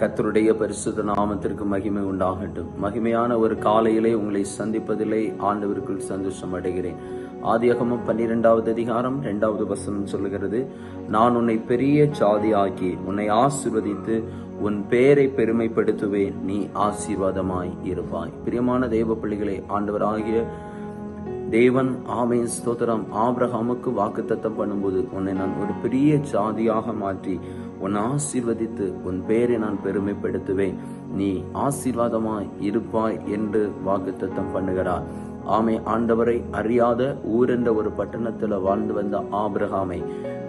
கத்தருடைய பரிசுத்த நாமத்திற்கு மகிமை உண்டாகட்டும். மகிமையான ஒரு காலையிலே உங்களை சந்திப்பதிலே ஆண்டவருக்குள் சந்தோஷம் அடைகிறேன். ஆதியகமும் பன்னிரெண்டாவது அதிகாரம் இரண்டாவது வசனம் சொல்லுகிறது நான் உன்னை பெரிய சாதி ஆக்கி உன்னை ஆசிர்வதித்து உன் பெயரை பெருமைப்படுத்துவேன். நீ ஆசீர்வாதமாய் இருப்பாய். பிரியமான தேவ பிள்ளைகளை ஆண்டவராகிய தேவன் ஆமே ஸ்தோத்திரம். ஆபிரகாமுக்கு வாக்குத்தத்தம் பண்ணும்போது உன்னை நான் ஒரு பெரிய ஜாதியாக மாற்றி உன்னை ஆசீர்வதித்து உன் பெயரை நான் பெருமைப்படுத்துவேன். நீ ஆசீர்வாதமாய் இருப்பாய் என்று வாக்குத்தத்தம் பண்ணுகிறார் ஆமை ஆண்டவரை அறியாத ஊர் என்ற ஒரு பட்டணத்தில் வாழ்ந்து வந்த ஆபிரகாமை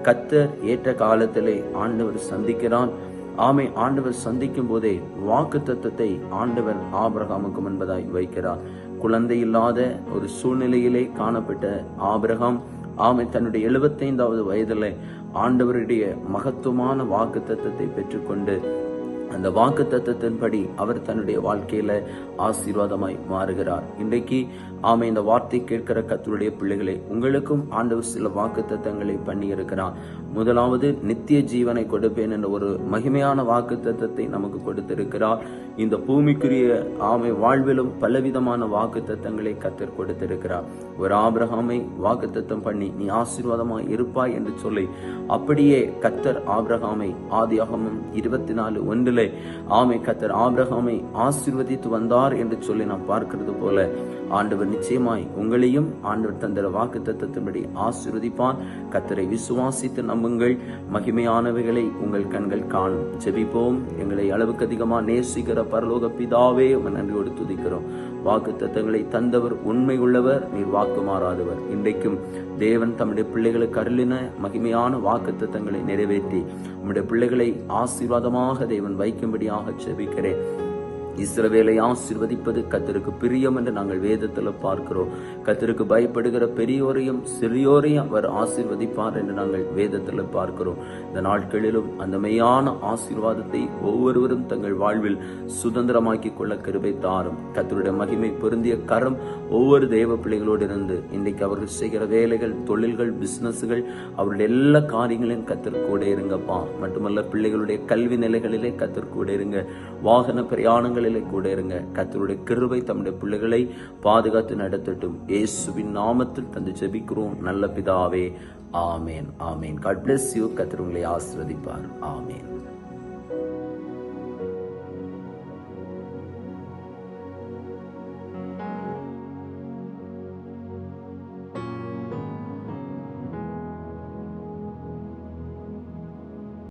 கத்தர் ஏற்ற காலத்திலே ஆண்டவர் சந்திக்கிறான் ஆமை ஆண்டவர் சந்திக்கும் போதே வாக்கு தத்தத்தை ஆண்டவர் ஆபிரகாமுக்கு என்பதாய் வைக்கிறார். குழந்தை இல்லாத ஒரு சூழ்நிலையிலே காணப்பட்ட ஆபிரகாம் ஆமை தன்னுடைய எழுபத்தைந்தாவது வயதில் ஆண்டவருடைய மகத்துவமான வாக்கு தத்தத்தை பெற்றுக்கொண்டு அந்த வாக்கு தத்துவத்தின்படி அவர் தன்னுடைய வாழ்க்கையில ஆசீர்வாதமாய் மாறுகிறார். இன்றைக்கு ஆமை இந்த வார்த்தை கேட்கிற கத்தருடைய பிள்ளைகளை உங்களுக்கும் ஆண்டவர் சில வாக்கு தத்தங்களை பண்ணி இருக்கிறார் முதலாவது நித்திய ஜீவனை கொடுப்பேன் என்ற ஒரு மகிமையான வாக்கு தத்தத்தை நமக்கு கொடுத்திருக்கிறார். இந்த பூமிக்குரிய ஆமை வாழ்விலும் பலவிதமான வாக்கு தத்தங்களை கத்தர் கொடுத்திருக்கிறார். ஒரு ஆபிரகாமை வாக்கு தத்தம் பண்ணி நீ ஆசீர்வாதமாய் இருப்பாய் என்று சொல்லி அப்படியே கத்தர் ஆபிரகாமை ஆதியாகமும் இருபத்தி நாலு ஒன்றில் ஆமை கத்தர் ஆபிரகாமை ஆசிர்வதித்து வந்தார் என்று சொல்லி நாம் பார்க்கிறது போல ஆண்டவர் நிச்சயமாய் உங்களையும் ஆண்டவர் தந்திர வாக்கு தத்துவத்தின்படி ஆசீர்வதிப்பான் கத்தரை விசுவாசித்து நம்புங்கள். மகிமையானவைகளை உங்கள் கண்கள் காணும். ஜெபிப்போம். எங்களை அளவுக்கு அதிகமா நேசிக்கிற பரலோக பிதாவே உங்கள் நன்றியோடு துதிக்கிறோம். வாக்கு தத்தங்களை தந்தவர் உண்மை உள்ளவர் நீர் வாக்கு மாறாதவர். இன்றைக்கும் தேவன் தம்முடைய பிள்ளைகளுக்கு அருளின மகிமையான வாக்கு தத்தங்களை நிறைவேற்றி நம்முடைய பிள்ளைகளை ஆசீர்வாதமாக தேவன் வைக்கும்படியாக செபிக்கிறேன். இஸ்ரவேலை ஆசீர்வதிப்பது கத்தருக்கு பிரியம் என்று நாங்கள் வேதத்தில் பார்க்கிறோம். கத்தருக்கு பயப்படுகிற பெரியோரையும் சிறியோரையும் அவர் ஆசிர்வதிப்பார் என்று நாங்கள் வேதத்தில் பார்க்கிறோம். இந்த நாட்களிலும் அந்த மெய்யான ஆசீர்வாதத்தை ஒவ்வொருவரும் தங்கள் வாழ்வில் சுதந்திரமாக்கி கொள்ள கருவை தாரும். கத்தருடைய மகிமை பொருந்திய கரம் ஒவ்வொரு தெய்வ பிள்ளைகளோடு இருந்து இன்றைக்கு அவர்கள் செய்கிற வேலைகள் தொழில்கள் பிசினஸ்கள் அவருடைய எல்லா காரியங்களையும் கத்திற்கூட கூட இருங்கப்பா. மட்டுமல்ல பிள்ளைகளுடைய கல்வி நிலைகளிலே கத்திற்கூட இருங்க. வாகன பிரயாணங்கள் பிரயாணங்களிலே கூட இருங்க. கத்தருடைய கிருவை தம்முடைய பிள்ளைகளை பாதுகாத்து நடத்தட்டும். இயேசுவின் நாமத்தில் தந்து ஜெபிக்கிறோம். நல்ல பிதாவே ஆமேன் ஆமேன். காட் பிளஸ் யூ கத்திர உங்களை ஆசிர்வதிப்பார். ஆமேன்.